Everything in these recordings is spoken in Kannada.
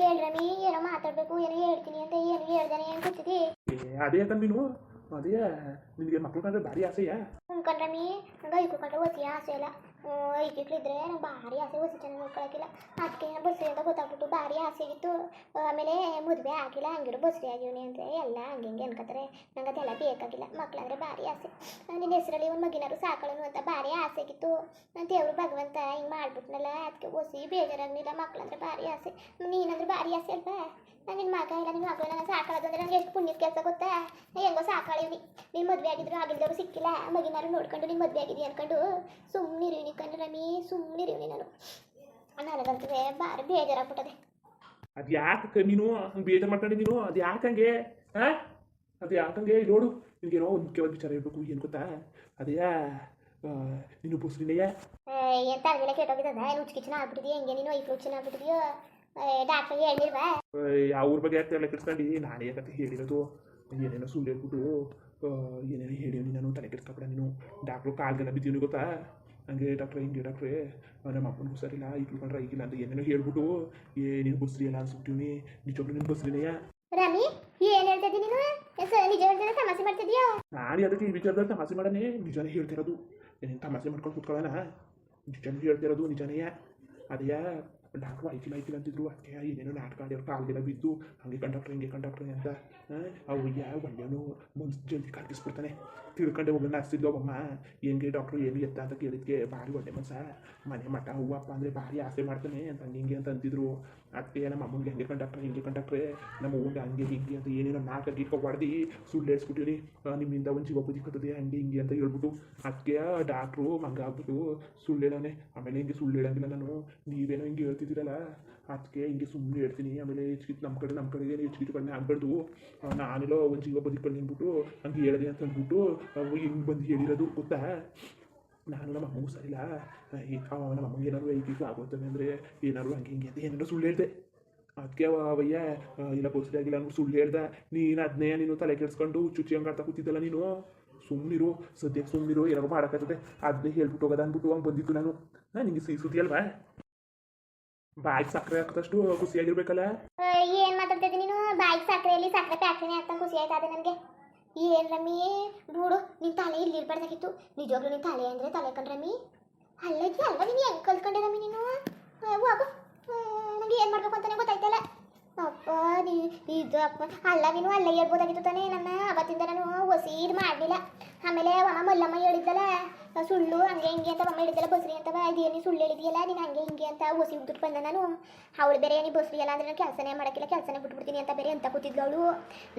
ಹೇಳ್ರಮಿ ಏನೋ ಮಾತಾಡ್ಬೇಕು ಏನೋ ಹೇಳ್ತೀನಿ ಅಂತ ಏನು ಹೇಳ್ದಾನೆ ಏ, ಅದೇ ನೀನು ಅದೇ ನಿನಗೆ ಮಕ್ಳು ಕಂಡ್ರೆ ಭಾರಿ ಆಸೆಯಾ? ಅನ್ಕೊಂಡ್ರಮಿ ಹಂಗ ಐಕು ಕಂಡ್ರೆ ಒಸಿ ಆಸೆ ಇಲ್ಲ. ಐಕಿಕ್ಳಿದ್ರೆ ನಂಗೆ ಭಾರಿ ಆಸೆ ಒಸಿ ಚೆನ್ನಾಗಿ ನೋಡ್ಕೊಳಕ್ಕಿಲ್ಲ ಅದಕ್ಕೆ ಬಸ್ರಿ ಅಂತ ಗೊತ್ತಾಗ್ಬಿಟ್ಟು ಭಾರಿ ಆಸೆ ಆಗಿತ್ತು. ಆಮೇಲೆ ಮದುವೆ ಆಗಿಲ್ಲ, ಹಂಗಿರೋ ಬಸ್ರಿ ಆಗಿವ್ನಿ ಅಂದರೆ ಎಲ್ಲ ಹಂಗೆ ಹಿಂಗೆ ಅನ್ಕೋತಾರೆ ನಂಗೆ ಅದೆಲ್ಲ ಬೇಕಾಗಿಲ್ಲ. ಮಕ್ಕಳಂದ್ರೆ ಭಾರಿ ಆಸೆ. ನಿನ್ನ ಹೆಸರಲ್ಲಿ ಒಂದು ಮಗಿನಾರು ಸಾಕೊಳ್ಳೋನು ಅಂತ ಭಾರಿ ಆಸೆ ಆಗಿತ್ತು. ದೇವ್ರು ಭಗವಂತ ಹಿಂಗೆ ಮಾಡ್ಬಿಟ್ನಲ್ಲ ಅದಕ್ಕೆ ಒಸಿ ಬೇಜಾರಾಗಲಿಲ್ಲ ಮಕ್ಕಳಂದ್ರೆ ಭಾರಿ ಆಸೆ. ನೀನಂದ್ರೆ ಭಾರಿ ಆಸೆ ಅಲ್ವಾ? ನಾನು ನಿನ್ನ ಮಗ ಇಲ್ಲ ನಿನ್ನ ಮಗಳು ನನ್ನ ಸಾಕೊಳ್ಳೋದು ಅಂದ್ರೆ ನಂಗೆ ಎಷ್ಟು ಪುಣ್ಯದ ಕೆಲಸ ಗೊತ್ತಾ? ನಾ ಹೆಂಗೋ ಸಾಕಾಳಿವಿ ನೀನು ಮದುವೆ ಆಗಿದ್ರು ಆಗಿಲ್ದವರು ಸಿಕ್ಕಿಲ್ಲ. ಮಗಿನಾರು ನೋಡ್ಕೊಂಡು ನೀನು ಮದುವೆ ಆಗಿದೀಯ ಅನ್ಕೊಂಡು ಸುಮ್ಮನಿರಿ ಕಣ್ಣು ರಮಿ ಸುಮ್ಮನಿರಿ ನಾನು. ನನಗಂತೂ ಬಾರಿ ಬೇಜಾರಾಗ್ಬಿಟ್ಟದೆ. ಅದು ಯಾಕೆ ನೀನು ಹಂಗೆ ಬೇಜಾರು ಮಾಡ್ಕೊಂಡೆ ನೀನು? ಅದು ಯಾಕಂಗೆ ಹಾಂ ಅದು ಯಾಕಂಗೆ ನೋಡು. ನಿನಗೇನೋ ಒಂದು ಮುಖ್ಯವಾದ ವಿಚಾರ ಹೇಳ್ಬೇಕು. ಏನು ಗೊತ್ತಾ? ಅದೇ ನೀನು ಬುಸ್ರಿನೆಯ ಎಂತ ತರಗೆಲ್ಲ ಕೆಟ್ಟೋಗಿದ್ದದ ಏನು ಉಚ್ಕಿಚ್ಚನ ಆಗ್ಬಿಟ್ಟಿದೆಯಾ? ಹೆಂಗೆ ನೀನು? ಐಫ್ ಉಚ್ಚನ ಆಗ್ಬಿಟ್ಟಿದೆಯೋ? ಡಾಕ್ಟ್ರಿಗೆ ಹೇಳಿಲ್ವಾ? ಯಾವ ಊರ ಬಗ್ಗೆ ಯಾಕೆ ಎಲ್ಲ ನಾನು ನಾನೇ ಕತೆ ಹೇಳಿರೋದು. ಏನೇನೋ ಸುಳ್ಳು ಹೇಳ್ಬಿಟ್ಟು ಏನೇನೋ ಹೇಳಿ ನಾನು ತಲೆ ಕೆಡ್ಸ್ಕೊಬೇಡ ನೀನು. ಡಾಕ್ಟ್ರು ಕಾಲ್ಗೆಲ್ಲ ಬಿದ್ದೀವಿ ಗೊತ್ತಾ? ಹಂಗೆ ಡಾಕ್ಟ್ರೆ ಹಿಂಗೆ ಡಾಕ್ಟ್ರೆ ನಮ್ಮ ಅಪ್ಪನ ಹುಷಾರಿಲ್ಲ ಈಗ ಕಂಡ್ರೆ ಈಗಿಲ್ಲ ಅಂತ ಏನೇನೋ ಹೇಳ್ಬಿಟ್ಟು ಏ ನೀನು ಬಸ್ರಿ ಎಲ್ಲ ಅನ್ಸ್ಬಿಟ್ಟಿವ್ನಿ. ನಿಜವಾಗ್ಲೂ ನಿನ್ನ ಬಸ್ರಿನೆಯ ರಮಿ ಏನು ಹೇಳ್ತಾ ಇದ್ದೀನಿ ನೀನು? ನಿಜ ಹೇಳ್ತಾನೆ ತಮಾಷೆ ಮಾಡ್ತಿದ್ಯೋ ನಾನು ಅದಕ್ಕೆ ಈ ವಿಚಾರದಲ್ಲಿ ತಮಾಷೆ ಮಾಡನೆ ನಿಜನೇ ಹೇಳ್ತಿರೋದು. ಏನೇನು ತಮಾಷೆ ಮಾಡ್ಕೊಂಡು ಕೂತ್ಕೊಳ್ಳೋಣ? ನಿಜನೇ ಹೇಳ್ತಿರೋದು ನಿಜನೇ. ಅದೇ ಡಾಕ್ಟ್ರು ಐಕಿಲ್ಲ ಐಕಿಲ್ಲ ಅಂತಿದ್ರು ಅದಕ್ಕೆ ಏನೇನೋ ನಾಟಕ ಆಡಿ ಅವ್ರ ಕಾಲ್ಗೆಲ್ಲ ಬಿದ್ದು ಹಂಗೆ ಕಂಡಕ್ಟ್ರ್ ಹಿಂಗೆ ಕಂಡಕ್ಟ್ರ್ ಅಂತ ಅವು ಯಾವ ಒಳ್ಳೆಯವನು ಮುಂದೆ ಜಲ್ದಿ ಕರ್ಗಿಸ್ಬಿಡ್ತಾನೆ ತಿಳ್ಕೊಂಡೆ ಹೋಗಿ ನರ್ಸಿದ್ದು ಒಬ್ಬಮ್ಮ ಹೆಂಗೆ ಡಾಕ್ಟ್ರು ಏನು ಎತ್ತ ಅಂತ ಕೇಳಿದ್ಕೆ ಭಾರಿ ಒಳ್ಳೆ ಮನ್ಸ ಮನೆ ಮಠ ಹೂವಪ್ಪ ಅಂದರೆ ಭಾರಿ ಆಸೆ ಮಾಡ್ತಾನೆ ಅಂತ ಹಂಗೆ ಅಂತ ಅಂತಿದ್ರು ಅದಕ್ಕೆ ನಮ್ಮ ಅಮ್ಮಂಗೆ ಹೆಂಗೆ ಕಂಡಕ್ಟ್ರೆ ಹಿಂಗೆ ಕಂಡಕ್ಟ್ರೆ ನಮ್ಮ ಅವ್ವಂಗೆ ಹಂಗೆ ಹಿಂಗೆ ಅಂತ ಏನೇನೋ ನಾಲ್ಕು ಗೀಟ್ಕೊ ಹೊಡೆದು. ಸುಳ್ಳು ಹೇಳ್ಸ್ಬಿಟ್ಟಿರಿ ನಿಮ್ಮಿಂದ ಒಂದು ಜೀವ ಬದುಕತ್ತದೆ ಹಂಗೆ ಹಿಂಗೆ ಅಂತ ಹೇಳ್ಬಿಟ್ಟು ಅದಕ್ಕೆ ಡಾಕ್ಟ್ರು ಮಂಗ ಆಗ್ಬಿಟ್ಟು ಸುಳ್ಳು ಆಮೇಲೆ ಹಿಂಗೆ ಸುಳ್ಳು ಹೇಳಂಗಿಲ್ಲ ನಾನು. ನೀವೇನೋ ಹಿಂಗೆ ಹೇಳ್ತಿದ್ದೀರಲ್ಲ. ಅದಕ್ಕೆ ಹಿಂಗೆ ಸುಮ್ಮನೆ ಹೇಳ್ತೀನಿ. ಆಮೇಲೆ ಹೆಚ್ಚಿಗೆ ನಮ್ಮ ಕಡೆ ನಮ್ಮ ಕಡೆ ಏನು ಹೆಚ್ಚಿಗೆ ಕಡಿಮೆ ಆಗ್ಬಾರ್ದು ನಾನೆಲ್ಲೋ ಒಂದು ಜೀವ ಬದುಕೊಂಡು ಅಂದ್ಬಿಟ್ಟು ಹಂಗೆ ಹೇಳಿದೆ ಅಂತ ಅಂದ್ಬಿಟ್ಟು ಅವು ಹಿಂಗೆ ಬಂದು ಹೇಳಿರೋದು ಗೊತ್ತಾ ನಾನು ನಮ್ಮ ಅಮ್ಮಗೂ ಸರಿಲ್ಲ ಈ ಅವ ನಮ್ಮ ಅಮ್ಮಗೆ ಏನಾದ್ರು ಈಗ ಆಗೋತವೆ ಅಂದರೆ ಏನಾದ್ರು ಹಂಗೆ ಹಿಂಗೆ ಅಂತ ಏನಾದ್ರು ಸುಳ್ಳು ಹೇಳ್ದೆ. ಅದಕ್ಕೆ ಅವಯ್ಯ ಇಲ್ಲ ಬೋಸರಿ ಆಗಿಲ್ಲ ಅಂದ್ಬಿಟ್ಟು ಸುಳ್ಳು ಹೇಳ್ದೆ. ನೀನು ಅದನ್ನೇ ನೀನು ತಲೆ ಕೆಡ್ಸ್ಕೊಂಡು ಚುಚ್ಚಿ ಹಂಗೆ ಆಡ್ತಾ ಕೂತಿದ್ದಲ್ಲ ನೀನು? ಸುಮ್ಮನಿರು ಸದ್ಯಕ್ಕೆ ಸುಮ್ಮನಿರು ಏನಾರು ಮಾಡೋಕ್ಕಾಗ್ತದೆ. ಅದನ್ನೇ ಹೇಳ್ಬಿಟ್ಟು ಹೋಗೋದ ಅಂದ್ಬಿಟ್ಟು ಹಂಗೆ ಬಂದಿದ್ದು ನಾನು. ಹಾಂ ನಿಂಗೆ ಸಿಹಿ ಸುದ್ದಿ ಅಲ್ವಾ? ಬಾಯಿಗೆ ಸಕ್ಕರೆ ಹಾಕಿದಷ್ಟು ಖುಷಿಯಾಗಿರ್ಬೇಕಲ್ಲ? ಏನು ಮಾತಾಡ್ತಿದ್ದೀನಿ ನೀನು? ಬಾಯಿಗೆ ಸಕ್ಕರೆಯಲ್ಲಿ ಸಕ್ಕರೆ ಫ್ಯಾಕ್ಟ್ರಿನೇ ಅಂತ ಖುಷಿ ಆಯ್ತಾ ನನಗೆ? ಏನು ರಮಿ? ಬೂಡು ನಿನ್ನ ತಲೆ ಇಲ್ಲಿ ಇರ್ಬಾರ್ದಾಗಿತ್ತು. ನಿಜವಾಗ್ಲೂ ನಿನ್ನ ತಲೆ ಅಂದರೆ ತಲೆ ಕಣ್ ರಮಿ? ಅಲ್ಲದ್ವಿ ಅಲ್ವ ನೀನು ಹೆಂಗೆ ಕಲ್ತ್ಕೊಂಡೆ ರಮಿ ನೀನು? ಹೋಗು. ನನಗೆ ಏನು ಮಾಡ್ಬೇಕು ಅಂತಾನೆ ಗೊತ್ತಾಯ್ತಲ್ಲ? ಅಪ್ಪ ನೀ, ಇದು ಅಪ್ಪ. ಅಲ್ಲ ನೀನು ಅಲ್ಲೇ ಹೇಳ್ಬೋದಾಗಿತ್ತು ತಾನೇ ನನ್ನ. ಅವತ್ತಿಂದ ನಾನು ಹೊಸೀದ್ ಮಾಡಲಿಲ್ಲ. ಆಮೇಲೆ ಮಲ್ಲಮ್ಮ ಹೇಳಿದ್ದಲ್ಲ ಸುಳ್ಳು ಹಂಗೆ ಹಿಂಗೆ ಅಂತ ಅಮ್ಮ ಹಿಡಿದಲ್ಲ ಬಸ್ರಿ ಅಂತ ಇದೇನು ಸುಳ್ಳು ಹೇಳಿದೆಯಲ್ಲ, ನೀನು ಹಂಗೆ ಹಿಂಗೆ ಅಂತ ಹೊಸಿ ಉದ್ಬಿಟ್ಟು ಬಂದ ನಾನು. ಅವಳು ಬೇರೆ ನೀ ಬಸ್ರಿ ಅಲ್ಲ ಅಂದ್ರೆ ನಾನು ಕೆಲಸನೇ ಮಾಡೋಕ್ಕಿಲ್ಲ, ಕೆಲಸನೇ ಬಿಟ್ಬಿಡ್ತೀನಿ ಅಂತ ಬೇರೆ ಅಂತ ಕೂತಿದ್ಲು ಅವಳು.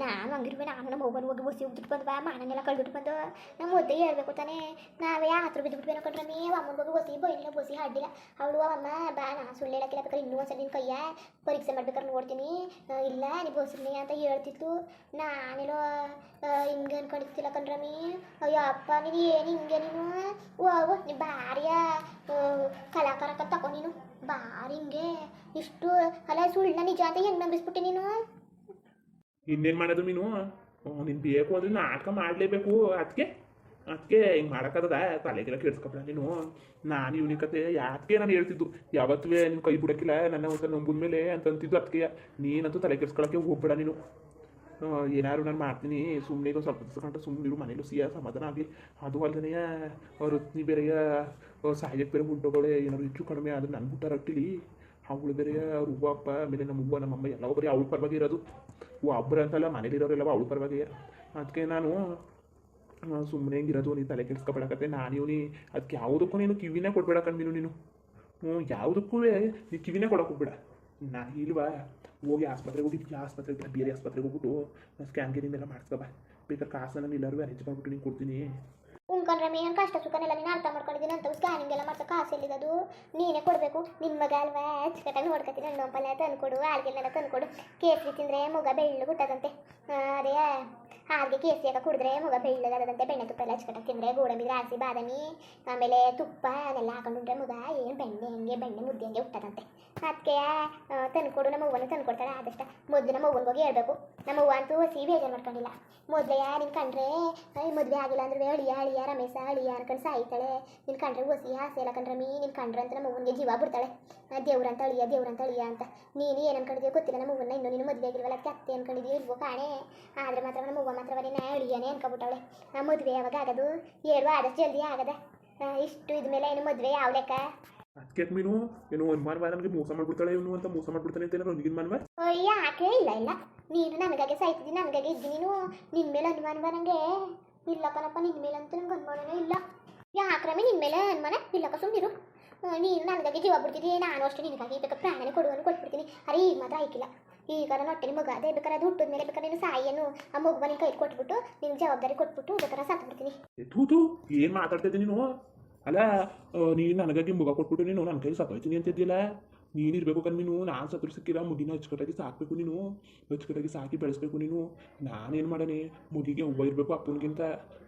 ನಾನು ಹಂಗಿರ್ಬೇ, ನಾನು ನಮ್ಮ ಹೋಗೋನು ಹೋಗಿ ಹೊಸಿ ಉದ್ಬಿಟ್ಟು ಬಂದ್ವಾ, ಮಾನನೆಲ್ಲ ಕಳ್ಬಿಟ್ಟು ಬಂದು, ನಮ್ಮ ಮುದ್ದೆ ಹೇಳ್ಬೇಕು ತಾನೇ. ನಾವೇ ಹತ್ರ ಬಿದ್ದುಬಿಟ್ಟು ಅನ್ಕೊಂಡ್ರೆ ಮೇ ಅಮ್ಮನ ಹೋಗಿ ಹೊಸಿ ಬೈಲಿಲ್ಲ ಬಸಿ ಹಾಡಿಲ್ಲ ಅವಳು ಅಮ್ಮ, ಬಾ ನಾ ಸುಳ್ಳು ಹೇಳಕ್ಕಿಲ್ಲ ಬೇಕಾದ್ರೆ ಇನ್ನೂ ಒಂದ್ಸಲ ನಿನ್ನ ಕೈಯ ಪರೀಕ್ಷೆ ಮಾಡ್ಬೇಕಾದ್ರೆ ನೋಡ್ತೀನಿ. ಇಲ್ಲ, ನೀ ಬಸ್ರಿ ಅಂತ ಹೇಳ್ತಿತ್ತು ನಾನೇನೋ ಹಿಂಗೆ ಅನ್ಕೊಂಡಿರ್ತಿಲ್ಲ ಕಣ್ರಮಿ. ಅಯ್ಯೋ ಅಪ್ಪ, ನೀನು ಏನು ಹಿಂಗೆ ನೀನು? ಓ ನೀ ಭಾರಿಯ ಕಲಾಕಾರ ತಗೋ ನೀನು. ಭಾರಿ ಹಿಂಗೆ. ಇಷ್ಟು ಅಲ್ಲ ಸುಳ್ಳ ನಿಜ ಅಂತ ಹೆಂಗೆ ನಂಬಿಸ್ಬಿಟ್ಟೆ ನೀನು? ಇನ್ನೇನು ಮಾಡೋದು ನೀನು ನೀನು ಬೇಕು ಅಂದ್ರೆ ನಾಟಕ ಮಾಡಲೇಬೇಕು. ಅದಕ್ಕೆ ಅದಕ್ಕೆ ಹಿಂಗೆ ಮಾಡೋಕ್ಕದ ತಲೆಗೆಲ್ಲ ಕೆಡ್ಸ್ಕೊಬೇಡ ನೀನು. ನಾನು ಇವನಿ ಕತೆ ಯಾಕೆ ನಾನು ಹೇಳ್ತಿದ್ದು. ಯಾವತ್ತೂ ನಿನ್ನ ಕೈ ಬಿಡೋಕ್ಕಿಲ್ಲ ನನ್ನ ಒಂದ್ಸಲ ನಂಬಿದ್ಮೇಲೆ ಮೇಲೆ ಅಂತ ಅಂತಿದ್ದು ಅದಕ್ಕೆ ನೀನಂತೂ ತಲೆ ಕೆಡ್ಸ್ಕೊಳಕ್ಕೆ ಹೋಗ್ಬೇಡ ನೀನು. ಏನಾದ್ರು ನಾನು ಮಾಡ್ತೀನಿ ಸುಮ್ಮನೆ ಸ್ವಲ್ಪ ದಿವಸ ಸುಮ್ಮನೆ ಸುಮ್ಮನಿರು ಮನೇಲೂ ಸಿಯ ಸಮಾಧಾನ ಆಗಲಿ. ಅದು ಅಲ್ಲದೆ ನೀ ಬೇರೆಯ ಸಾಯಕ್ಕೆ ಬೇರೆ ಹುಟ್ಟೋಗಳೇ, ಏನಾದ್ರು ಹೆಚ್ಚು ಕಡಿಮೆ ಆದರೆ ನನ್ನ ಹುಟ್ಟ ರಟ್ಟಿಲಿ. ಅವಳು ಬೇರೆ ಅವ್ರ ಅಪ್ಪ, ಆಮೇಲೆ ನಮ್ಮ ಹೂವು, ನಮ್ಮ ಅಮ್ಮ, ಎಲ್ಲ ಒಬ್ಬರೇ, ಅವಳು ಪರವಾಗಿ ಇರೋದು. ಒಬ್ಬರು ಅಂತಲ್ಲ ಮನೇಲಿರೋರೆಲ್ಲ ಅವಳು ಪರವಾಗಿ. ಅದಕ್ಕೆ ನಾನು ಸುಮ್ಮನೆ ಹೆಂಗಿರೋದು ನೀನು ತಲೆ ಕೆಡಿಸ್ಕೊಬೇಡಕತ್ತೆ ನಾನು ಇವನಿ ಅದಕ್ಕೆ ಯಾವುದಕ್ಕೂ ನೀನು ಕಿವಿನೇ ಕೊಡ್ಬೇಡ ಕಣ್ಮೀನು ನೀನು. ಹ್ಞೂ ಯಾವುದಕ್ಕೂ ನೀ ಕಿವಿನೇ ಕೊಡೋಕೆ ಹೋಗ್ಬೇಡ. ನಾನು ಇಲ್ವಾ? ಹೋಗಿ ಆಸ್ಪತ್ರೆಗೆ ಹೋಗಿ ಆಸ್ಪತ್ರೆಗೆ ಬೇರೆ ಆಸ್ಪತ್ರೆಗೆ ಹೋಗ್ಬಿಟ್ಟು ಸ್ಕ್ಯಾನ್ ಗಿನಿಂದೆಲ್ಲ ಮಾಡಿಸ್ಕೊಬ ಬೇಕಾದ್ರೆ ಕಾಸು ನಾನು ಎಲ್ಲರೂ ಅರೇಂಜ್ ಮಾಡಿಬಿಟ್ಟು ನೀನು ಕೊಡ್ತೀನಿ. ಉಣ್ಕೊಂಡ್ರೆ ಮೇನ್ ಕಷ್ಟ ಸುಖನೆಲ್ಲ ನೀನು ಅರ್ಥ ಮಾಡ್ಕೊಂಡಿದ್ದೀನಿ ಅಂತ ಸ್ಕ್ಯಾನಿಂಗ್ ಎಲ್ಲ ಮಾಡ್ಸೋ ಕಾಸು ಎಲ್ಲಿದದು? ನೀನೇ ಕೊಡಬೇಕು. ನಿನ್ನ ಮಗ ಅಲ್ವಾ ಅಚ್ಚುಕಟ್ಟಾಗಿ ನೋಡ್ಕೊತೀನಿ. ಹಣ್ಣು ಪಲ್ಯ ತಂದ್ಕೊಡು ಹಾಲ್ಗೆಲ್ಲ ತಂದ್ಕೊಡು. ಕೇಸರಿ ತಿಂದರೆ ಮಗ ಬೆಳ್ಳು ಹುಟ್ಟದಂತೆ. ಅದೇ ಹಾಗೆ ಕೇಸರಿಯಾಗ ಕುಡಿದ್ರೆ ಮಗ ಬೆಳ್ಳಗಾದಂತೆ ಬೆಣ್ಣೆ ತುಪ್ಪ ಎಲ್ಲ ಅಚ್ಚುಕಟ್ಟಾಗಿ ತಿಂದರೆ ಗೋಡಂಬಿ ರಾಸಿ ಬಾದಾಮಿ, ಆಮೇಲೆ ತುಪ್ಪ ಅದೆಲ್ಲ ಹಾಕೊಂಡ್ರೆ ಮಗ ಏನು ಬೆಣ್ಣೆ ಹಂಗೆ? ಬೆಣ್ಣೆ ಮುದ್ದೆ ಹಂಗೆ ಹುಟ್ಟದಂತೆ. ಅದಕ್ಕೆ ತಂದ್ಕೊಡು. ನಮ್ಮ ಹೂವನ್ನು ತಂದ್ಕೊಡ್ತಾಳೆ ಆದಷ್ಟು. ಮೊದಲು ನಮ್ಮ ಹೂವನ್ಗೆ ಹೋಗಿ ಹೇಳ್ಬೇಕು. ನಮ್ಮ ಅವ್ವ ಅಂತೂ ಹೊಸಿ ಬೇಜಾರು ಮಾಡ್ಕೊಂಡಿಲ್ಲ. ಮೊದಲೇ ನಿನ್ ಕಂಡ್ರೆ ಮದುವೆ ಆಗಿಲ್ಲ ಅಂದ್ರೆ, ಅಳಿಯ ಅಳಿಯ ರಮೇಶ ಯಾರ ಕಣ್ ಸಾಯ್ತಾಳೆ? ನಿನ್ ಕಂಡ್ರೆ ಹೊಸಿ ಹಾಸೆ ಇಲ್ಲ ಕಂಡ್ರಮ್ಮಿ ನಿನ್ ಕಂಡ್ರೆ ಅಂತ ನಮ್ಮ ಅವ್ವನ್ಗೆ ಜೀವ ಬಿಡ್ತಾಳೆ. ದೇವ್ರಂತ ಅಳಿಯ ದೇವ್ರಂತ ಅಳಿಯ ಅಂತ. ನೀನು ಏನು ಅನ್ಕೊಂಡಿದ್ಯೋ ಗೊತ್ತಿಲ್ಲ ನಮ್ಮ ಅವ್ವನ್ನ ಇನ್ನೂ ನೀನು ಮದುವೆ ಆಗಿಲ್ವಲ್ಲ ಅದಕ್ಕೆ ಅತ್ತೆ ಅನ್ಕೊಂಡಿದ್ಯೋ ಇಲ್ವೋ ಕಾಣೆ? ಆದ್ರೆ ಮಾತ್ರ ನಮ್ಮ ಅವ್ವ ಮಾತ್ರ ಬರೀ ನಾ ಅಳಿಯನೇ ಅನ್ಕೊಬಿಟ್ಟವಳೆ ಆ ಮದುವೆ ಯಾವಾಗ ಆಗದು? ಹೇಳುವ ಆದಷ್ಟು ಜಲ್ದಿ ಆಗದ. ಇಷ್ಟು ಇದ್ಮೇಲೆ ಏನು ಮದುವೆ ಯಾವ ಲೆಕ್ಕ? ಅದಕ್ಕೆ ಮೀನು? ಏನು ಅನುಮಾನವ ನಮಗೆ ಮೋಸ ಮಾಡ್ಬಿಡ್ತಾಳೆ ಇವನು ಅಂತ ಮೋಸ ಮಾಡ್ಬಿಡ್ತಾನೆ ಅಂತ ಏನಾರು ನನಗಿನ ಮಾನವ ಯಾಕೆ? ಇಲ್ಲ ಇಲ್ಲ. ನೀನು ನನಗಾಗೆ ಸಾಯ್ತಿದ್ದೀನಿ ನನಗಾಗೆ ಇದ್ದೀನಿ ನೀನು ನಿನ್ನ ಮೇಲೆ ಅನುಮಾನ ನನಗೆ ಇಲ್ಲ ಕಣಪ್ಪ ನಿನ್ನ ಮೇಲೆ ಅಂತ ನಂಗೆ ಅನುಮಾನನೇ ಇಲ್ಲ. ಯಾಕ್ರಮೆ ನಿನ್ನ ಮೇಲೆ ಅನುಮಾನ? ಇಲ್ಲಪ್ಪ ಸುಮ್ಮನಿರು ನೀನು ನನಗಾಗಿ ಜೀವ ಬಿಡ್ತಿದ್ದಿ ನಾನು ಅಷ್ಟು ನಿನಗಾಗಿ ಬೇಕಾದ್ರೆ ಪ್ರಾಣನೇ ಕೊಡುವನು ಕೊಟ್ಬಿಡ್ತೀನಿ. ಅರೆ ಈಗ ಮಾತ್ರ ಆಯ್ಕಿಲ್ಲ. ಈಗ ನಾನು ಹೊಟ್ಟೆ ಮಗ, ಅದೇ ಬೇಕಾದ್ರೆ ಅದು ಹುಟ್ಟಿದ ಮೇಲೆ ಬೇಕಾದ್ರೆ ನೀನು ಸಾಯಿಯನ್ನು ಆ ಮಗು ನಿನ್ನ ಕೈ ಕೊಟ್ಬಿಟ್ಟು ನಿನ್ನ ಜವಾಬ್ದಾರಿ ಕೊಟ್ಬಿಟ್ಟು ಬೇಕಾದ್ರೆ ಸಾಕು ಬಿಡ್ತೀನಿ ತೂತು ಏನು ನೀನು? ಅಲ್ಲ ನೀನು ನನಗಾಗಿ ಮುಗ ಕೊಟ್ಬಿಟ್ಟು ನೀನು ನನ್ನ ಕೈ ಸತ್ತೋಯ್ತೀನಿ ಅಂತಿದ್ದಿಲ್ಲ ನೀನು ಇರಬೇಕು ಕಣ್ ನೀನು. ನಾನು ಸತ್ರ ಸಿಕ್ಕಿರ ಮುಗಿನ ಅಚ್ಚುಕಟ್ಟಾಗಿ ಸಾಕಬೇಕು ನೀನು. ಅಚ್ಚುಕಟ್ಟಾಗಿ ಸಾಕಿ ಬೆಳೆಸ್ಬೇಕು ನೀನು. ನಾನೇನು ಮಾಡನೆ ಮುಗಿಗೆ ಹೂವು ಇರಬೇಕು ಅಪ್ಪನಿಗಿಂತ.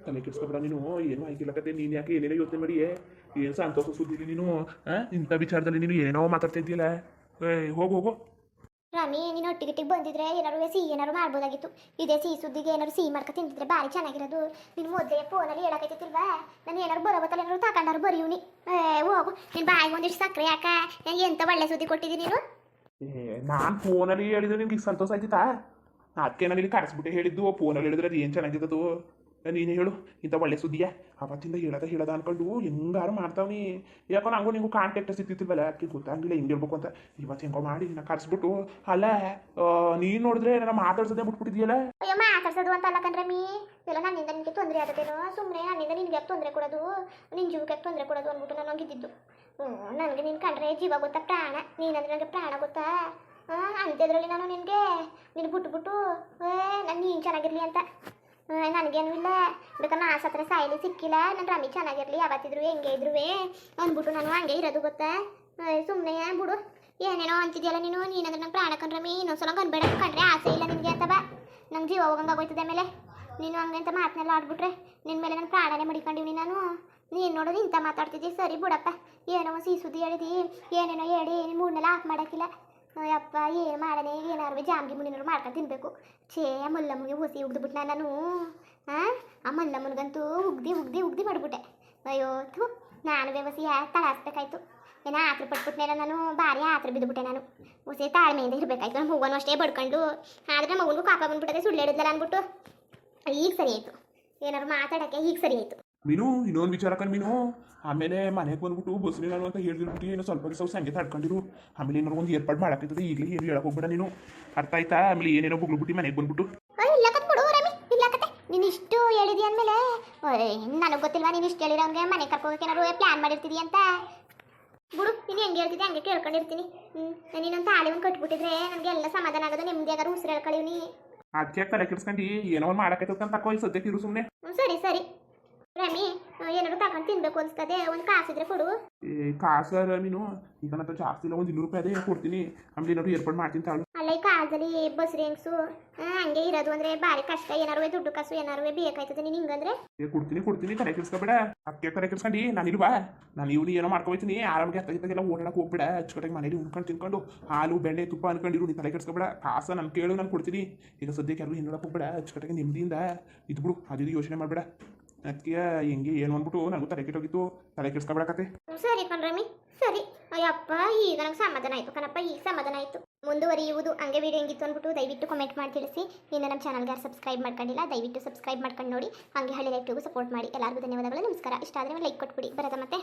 ತಲೆ ಕೆಡಿಸ್ಕೊಬೇಡ ನೀನು. ಏನು ಆಗಿಲ್ಲ ಕತೆ. ನೀನು ಯಾಕೆ ಏನೇನೋ ಯೋಚನೆ ಮಾಡಿ ಏನು ಸಂತೋಷ ಸುದ್ದಿಲ್ಲ ನೀನು? ಇಂಥ ವಿಚಾರದಲ್ಲಿ ನೀನು ಏನೋ ಮಾತಾಡ್ತಾ ಇದ್ದೀಯಲ್ಲ? ಹೋಗು ಹೋಗು. ರಾಮಿ, ನೀನು ಒಟ್ಟಿಗಿಟ್ಟಿಗೆ ಬಂದಿದ್ರೆ ಏನಾರು ಸಿಹಿ ಏನಾರು ಮಾಡ್ಬೋದಾಗಿತ್ತು. ಇದೇ ಸಿಹಿ ಸುದ್ದಿಗೆ ಏನಾರು ಸಿಹಿ ಮಾಡ್ಕೊ ತಿಂದಿದ್ರೆ ಭಾರಿ ಚೆನ್ನಾಗಿರೋದು. ನಿನ್ನ ಮೊದಲೇ ಫೋನಲ್ಲಿ ಹೇಳಕೈತಿಲ್ವಾ ನಾನು ಏನಾರು ಬರೋಬತ್ತಲ್ಲ ಏನಾರು ತಗೊಂಡಾರು ಬರೀವ್ನಿ ಏ, ಹೋಗು. ನಿನ್ನ ಬಾಯಿಗೆ ಒಂದಿಷ್ಟು ಸಕ್ಕರೆ ಯಾಕ ನಂಗೆ ಎಂತ ಒಳ್ಳೆ ಸುದ್ದಿ ಕೊಟ್ಟಿದ್ದೀನಿ ನೀನು? ನಾನು ಫೋನಲ್ಲಿ ಹೇಳಿದ್ರೆ ನಿಮ್ಗೆ ಸಂತೋಷ ಆಯ್ತಿತ್ತಾ ಅದಕ್ಕೆ ನಾನು ಇಲ್ಲಿ ಕರೆಸ್ಬಿಟ್ಟು ಹೇಳಿದ್ದು. ಫೋನಲ್ಲಿ ಹೇಳಿದ್ರೆ ಅದು ಏನು ಚೆನ್ನಾಗಿದ್ದದು? ನೀನು ಹೇಳು, ಇಂಥ ಒಳ್ಳೆ ಸುದ್ದಿಯ? ಅವತ್ತಿಂದ ಹೇಳದ ಹೇಳದ ಅನ್ಕೊಂಡು ಹೆಂಗಾರು ಮಾಡ್ತಾವ್ನಿ ಯಾಕೋ ನಂಗೂ ನಿಂಗೂ ಕಾಂಟ್ಯಾಕ್ಟ್ ಸಿಗ್ತಿತ್ತಿಲ್ವಲ್ಲ ಅಕ್ಕಿ ಗೊತ್ತಾಗಿಲ್ಲ ಹಿಂಗೆ ಹೇಳ್ಬೇಕು ಅಂತ. ಇವತ್ತು ಹೆಂಗೋ ಮಾಡಿ ನಾ ಕರೆಸ್ಬಿಟ್ಟು, ಅಲ್ಲ ನೀನು ನೋಡಿದ್ರೆ ನನ್ನ ಮಾತಾಡ್ಸೋದೇ ಬಿಟ್ಬಿಟ್ಟಿದ್ಯಲ್ಲ? ಅಯ್ಯೋ, ಮಾತಾಡ್ಸೋದು ಅಂತ ಅಲ್ಲ ಮೀ ಇಲ್ಲ ನನ್ನಿಂದ ನಿನಗೆ ತೊಂದರೆ ಆಗತ್ತೇನೋ ಸುಮ್ಮನೆ ನನ್ನಿಂದ ನಿನಗೆ ಯಾಕೆ ತೊಂದರೆ ಕೊಡೋದು? ನಿನ್ನ ಜೀವಕ್ಕೆ ಯಾಕೆ ತೊಂದರೆ ಕೊಡೋದು ಅಂದ್ಬಿಟ್ಟು ನಾನು ಹ್ಞೂ ನನಗೆ ನಿನ್ನ ಕಂಡ್ರೆ ಜೀವ ಗೊತ್ತಾ? ಪ್ರಾಣ. ನೀನಂದ್ರೆ ನನಗೆ ಪ್ರಾಣ ಗೊತ್ತಾ? ಅಂಥದ್ರಲ್ಲಿ ನಾನು ನಿನಗೆ. ಬಿಟ್ಟು ಬಿಟ್ಬಿಟ್ಟು, ಏ, ನಾನು ನೀನು ಚೆನ್ನಾಗಿರ್ಲಿ ಅಂತ. ನನಗೇನು ಇಲ್ಲ. ಬೇಕಾದ್ರೆ ನಾ ಹತ್ರ ಸಾಯಲಿ ಸಿಕ್ಕಿಲ್ಲ. ನನ್ನ ರಮಿ ಚೆನ್ನಾಗಿರ್ಲಿ, ಯಾವತ್ತಿದ್ರು ಹೆಂಗೆ ಇದ್ರು ಅಂದ್ಬಿಟ್ಟು ನಾನು ಹಂಗೆ ಇರೋದು ಗೊತ್ತಾ? ಸುಮ್ಮನೆ ಬಿಡು. ಏನೇನೋ ಅಂತಿದ್ಯಲ್ಲ ನೀನು? ನೀನಂದ್ರೆ ನನ್ನ ಪ್ರಾಣ ಕಂಡ್ರಮಿ ಇನ್ನೊಂದ್ಸಲ ಕನ್ಬೇಡ ಕಂಡ್ರೆ ಆಸೆ ಇಲ್ಲ ನಿನಗೆ ಅಂತ ಬಾ ನಂಗೆ ಜೀವ ಹೋಗಂಗೆ ಆಗೋಯ್ತದೆ ಮೇಲೆ ನೀನು ಅಂತ ಮಾತನ್ನೆಲ್ಲ ಆಡ್ಬಿಟ್ರೆ ನಿನ್ನ ಮೇಲೆ ನನ್ನ ಪ್ರಾಣನೇ ಮಡಿಕೊಂಡಿವ್ನಿ ನಾನು. ನೀನು ನೋಡೋದು ಇಂಥ ಮಾತಾಡ್ತಿದ್ದಿ. ಸರಿ ಬಿಡಪ್ಪ. ಏನೋ ಸಿಹಿ ಸುದ್ದಿ ಹೇಳಿದಿ. ಏನೇನೋ ಹೇಳಿ ನಿಮ್ಮ ಮೂಡ್ನೆಲ್ಲ ಆಫ್ ಮಾಡೋಕ್ಕಿಲ್ಲ. ಅಯ್ಯಪ್ಪ ಏನು ಮಾಡನೆ ಏನಾರು ಜಾಮ್ಗಿ ಮುನಿನಾರು ಮಾಡ್ಕೊಂಡು ತಿನ್ಬೇಕು. ಛೇ ಆ ಮಲ್ಲಮ್ಮನಿಗೆ ಹುಸಿ ಉಗ್ದುಬಿಟ್ನ ನಾನು? ಹಾಂ ಆ ಮಲ್ಲಮ್ಮನಿಗಂತೂ ಉಗ್ದಿ ಉಗ್ದಿ ಉಗ್ದಿ ಮಾಡಿಬಿಟ್ಟೆ. ಅಯ್ಯೋ, ಥೂ, ನಾನು ವ್ಯವಸಾಯ ತಳಾಸ್ಬೇಕಾಯ್ತು. ಏನೋ ಆತ್ರ ಪಟ್ಬಿಟ್ನೇನೋ ನಾನು ಭಾರಿ ಆತ್ರ ಬಿದ್ದುಬಿಟ್ಟೆ ನಾನು. ಹುಸಿ ತಾಳ್ಮೆಯಿಂದ ಇರಬೇಕಾಯ್ತು. ನಮ್ಮ ಹೂವನ್ನು ಅಷ್ಟೇ ಬಡ್ಕೊಂಡು ಆದರೆ ಮಗನಿಗೂ ಕಾಪ ಬಂದ್ಬಿಟ್ಟದೆ ಸುಳ್ಳು ಹೇಳಿದ್ಲಲ್ಲ ಅಂದ್ಬಿಟ್ಟು. ಈಗ ಸರಿ ಆಯಿತು. ಏನಾರು ಮಾತಾಡೋಕ್ಕೆ ಈಗ ಸರಿ ಆಯಿತು. ಮೀನು ಇನ್ನೊಂದು ವಿಚಾರಕನ್ ಮೀನು. ಆಮೇಲೆ ಮನೆಗೆ ಬಂದ್ಬಿಟ್ಟು ಬಸ್ಲಿ ನಾನು ಅಂತ ಹೇಳಿದ್ಬಿಟ್ಟು ಏನೋ ಸ್ವಲ್ಪ ದಿವಸ ಸಂಗೀತ ತಡ್ಕೊಂಡಿರು. ಆಮೇಲೆ ಏನಾರು ಒಂದು ಏರ್ಪಾಡು ಮಾಡಾಕಿರ್ತದೆ ಈಗಲೇ ಏನು ಹೇಳಕ್ ಹೋಗ್ಬೇಡ ನೀನು. ಅರ್ಥ ಆಯ್ತಾ? ಆಮೇಲೆ ಏನೇನೋ ಬುಗ್ಳುಬಿಟ್ಟು ಮನೆಗೆ ಬಂದ್ಬಿಟ್ಟು. ನೀನು ಇಷ್ಟು ಹೇಳಿದಿ ಅಂದಮೇಲೆ ನನಗೆ ಗೊತ್ತಿಲ್ವಾ ನೀನು ಇಷ್ಟು ಹೇಳಿರೋಂಗೆ ಮನೆ ಕರ್ಕೋಗಕ್ಕೆ ಏನಾರು ಪ್ಲ್ಯಾನ್ ಮಾಡಿರ್ತೀವಿ ಅಂತ? ಬಿಡು ನೀನು ಹೆಂಗೆ ಹೇಳ್ತಿದ್ದೆ ಹಂಗೆ ಕೇಳ್ಕೊಂಡಿರ್ತೀನಿ. ಹ್ಞೂ ನೀನೊಂದು ತಾಳಿ ಒಂದು ಕಟ್ಬಿಟ್ಟಿದ್ರೆ ನನಗೆ ಎಲ್ಲ ಸಮಾಧಾನ ಆಗೋದು ನಿಮ್ದು ಯಾರು ಉಸಿರು ಹೇಳ್ಕೊಳ್ಳೀವಿ ಅದಕ್ಕೆ ತಲೆ ಕೆಡ್ಸ್ಕೊಂಡು ಏನೋ ಒಂದು ಮಾಡಕ್ಕೆ ತಕೋ ಇಲ್ಲಿ ಸದ್ಯಕ್ಕೆ ಇರು ಸುಮ್ಮನೆ ಹ್ಞೂ ಸರಿ ಸರಿ. ಏನಾದ್ರು ತಗೊಂಡು ತಿನ್ಬೇಕು ಅನ್ಸ್ತದೆ ಒಂದು ಕಾಸಿದ್ರೆ ಕೊಡು. ಏ ಕಾಸರ ಮೀನು ಈಗ ನನ್ನ ಜಾಸ್ತಿ ಇಲ್ಲ ಒಂದು ಇನ್ನೂರು ರೂಪಾಯಿ ಅದೇ ಕೊಡ್ತೀನಿ. ಆಮೇಲೆ ಏನಾದ್ರು ಏರ್ಪಾಡು ಮಾಡ್ತೀನಿ ತಾಳು. ಅಲ್ಲ ಈ ಕಾಲದಲ್ಲಿ ಬಸ್ ರೇಂಗ್ಸು ಹಂಗೆ ಇರೋದು ಅಂದ್ರೆ ಭಾರಿ ಕಷ್ಟ. ಏನಾರು ದುಡ್ಡು ಕಾಸು ಏನಾರು ಬೇಕಾಯ್ತದೆ ನೀನು ಹಿಂಗಂದ್ರೆ? ಏ ಕೊಡ್ತೀನಿ ಕೊಡ್ತೀನಿ ಕರೆ ಕೆಲ್ಸ್ಕೊಬೇಡ ಅಕ್ಕೆ ಕರೆ ಕೆಲ್ಸ್ಕೊಂಡು ನಾನು ಇಲ್ವಾ ನಾನು ಇವನು ಏನೋ ಮಾಡ್ಕೊಯ್ತೀನಿ ಆರಾಮಾಗಿ ಅತ್ತಾಗಿದ್ದಾಗೆಲ್ಲ ಓಡಾಡಕ್ಕೆ ಹೋಗ್ಬೇಡ. ಅಚ್ಚುಕಟ್ಟಾಗಿ ಮನೇಲಿ ಉಣ್ಕೊಂಡು ತಿನ್ಕೊಂಡು ಹಾಲು ಬೆಣ್ಣೆ ತುಪ್ಪ ಅನ್ಕೊಂಡಿರು ನೀನು ತಲೆ ಕೆಡ್ಸ್ಕೊಬೇಡ. ಕಾಸ ನಾನು ಕೇಳು ನಾನು ಕೊಡ್ತೀನಿ. ಈಗ ಸದ್ಯಕ್ಕೆ ಯಾರು ಹಿಂದೋಡಕ್ಕೆ ಹೋಗ್ಬೇಡ ಅಚ್ಚುಕಟ್ಟಾಗಿ ನೆಮ್ಮದಿಯಿಂದ ಇದ್ಬಿಡು ಅದು ಯೋಚನೆ ಮಾಡಬೇಡ. ಅದಕ್ಕೆ ಹೆಂಗೆ ಏನು ಅಂದ್ಬಿಟ್ಟು ನನಗೂ ತಲೆ ಕೆಟ್ಟೋಗಿತ್ತು. ತಲೆ ಕೆಡ್ಸ್ಕೊಬೇಡ ಕತೆ ಹ್ಮ್, ಸರಿ ಕಣ್ರಮಿ ಸರಿ. ಅಯ್ಯಪ್ಪ ಈಗ ನನಗೆ ಸಮಾಧಾನ ಆಯ್ತು ಕಣಪ್ಪ ಈಗ ಸಮಾಧಾನ ಆಯ್ತು. ಮುಂದುವರಿಯುವುದು ಹಂಗೆ ವಿಡಿಯೋ ಹೆಂಗಿತ್ತು ಅಂದ್ಬಿಟ್ಟು ದಯವಿಟ್ಟು ಕಮೆಂಟ್ ಮಾಡಿ ತಿಳಿಸಿ. ಇನ್ನು ನಮ್ಮ ಚಾನಲ್ಗೆ ಯಾರು ಸಬ್ಸ್ಕ್ರೈಬ್ ಮಾಡ್ಕೊಂಡಿಲ್ಲ ದಯವಿಟ್ಟು ಸಬ್ಸ್ಕ್ರೈಬ್ ಮಾಡ್ಕೊಂಡು ನೋಡಿ. ಹಂಗೆ ಹಳ್ಳಿ ಲೈಫ್ಗೂ ಸಪೋರ್ಟ್ ಮಾಡಿ. ಎಲ್ಲರಿಗೂ ಧನ್ಯವಾದಗಳು ನಮಸ್ಕಾರ. ಇಷ್ಟ ಆದರೆ ಲೈಕ್ ಕೊಟ್ಬಿಡಿ. ಬರೋದ ಮತ್ತೆ?